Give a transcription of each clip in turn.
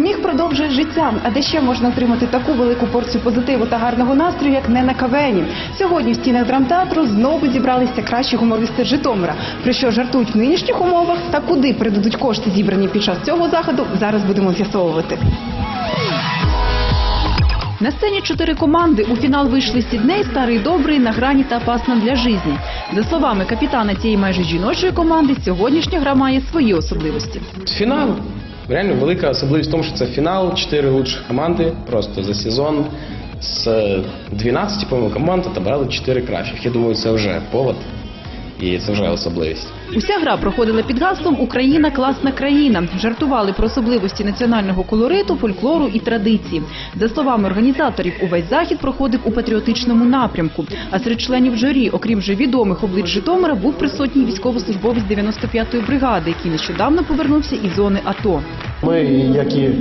Сміх продовжує життя. А де ще можна отримати таку велику порцію позитиву та гарного настрою, як не на кавені? Сьогодні в стінах драмтеатру знову зібралися кращі гумористи Житомира. Про що жартують в нинішніх умовах та куди передадуть кошти, зібрані під час цього заходу, зараз будемо з'ясовувати. На сцені чотири команди. У фінал вийшли Сідней, старий добрий, на грані та опасно для житті. За словами капітана цієї майже жіночої команди, сьогоднішня гра має свої особливості. Фінал. Реально велика особливість в тому, що це фінал, чотири лучших команди просто за сезон. З 12 по-моєму, команд отобрали 4 кращих. Я думаю, це вже повод і це вже особливість. Уся гра проходила під гаслом Україна класна країна. Жартували про особливості національного колориту, фольклору і традиції. За словами організаторів, увесь захід проходив у патріотичному напрямку. А серед членів журі, окрім вже відомих облич Житомира, був присутній військовослужбовець 95-ї бригади, який нещодавно повернувся із зони АТО. Ми, як і е,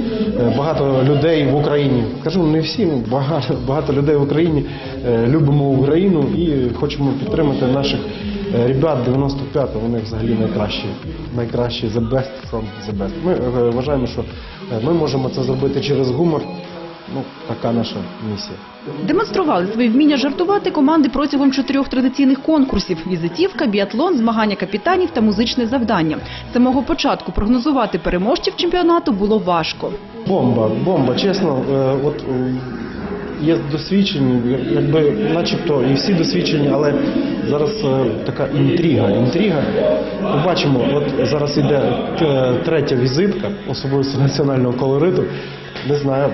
багато людей в Україні, кажу не всі, ну, багато, багато людей в Україні е, любимо Україну і хочемо підтримати наших ребят 95-го. Вони взагалі найкращі, найкращі the best from the best. Ми е, вважаємо, що е, ми можемо це зробити через гумор. Ну, така наша місія. Демонстрували свої вміння жартувати команди протягом чотирьох традиційних конкурсів: візитівка, біатлон, змагання капітанів та музичне завдання. З самого початку прогнозувати переможців чемпіонату було важко. Бомба, бомба, чесно, е, от е, є досвідчені, якби начебто і всі досвідчені, але зараз е, така інтрига. Інтрига. Побачимо, от зараз іде е, третя візитка, особливості національного колориту. Не знаю,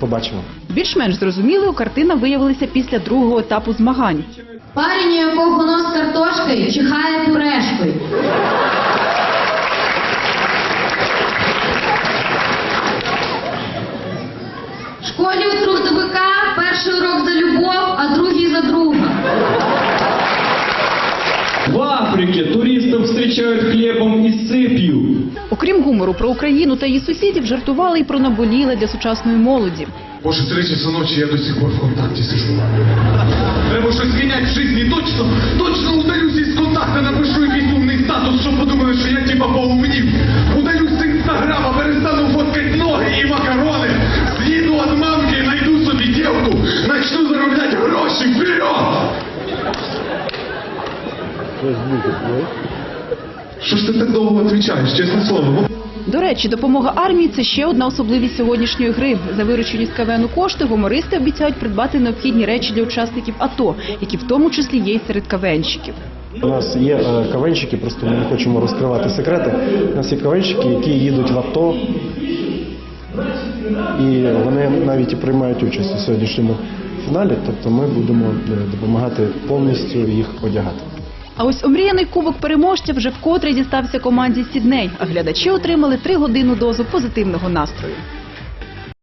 побачимо. Більш-менш зрозумілою картина виявилася після другого етапу змагань. Парень, у якого нос картошкою, чихає пюрешкою. В школі у трудовика перший урок за любов, а другий за друга. В Африке туристов встречают хлебом и сыпью. Окрім гумору про Україну та її сусідів, жартували і про наболіле для сучасної молоді. После три часа ночи я до сих пор в контакте сижу. Треба щось міняти в житті. Точно, точно удалюсь із контакта, напишу якийсь умний статус, що подумають, що я типа поумнів. Що ж ти так довго відповідаєш, чесне слово? До речі, допомога армії це ще одна особливість сьогоднішньої гри. За виручені з КВНу кошти гумористи обіцяють придбати необхідні речі для учасників АТО, які в тому числі є й серед КВНщиків. У нас є е, кавенщики, просто ми не хочемо розкривати секрети. У нас є кавенщики, які їдуть в АТО, і вони навіть і приймають участь у сьогоднішньому фіналі. Тобто ми будемо е, допомагати повністю їх одягати. А ось омріяний кубок переможця вже вкотре дістався команді Сідней, а глядачі отримали тригодинну дозу позитивного настрою.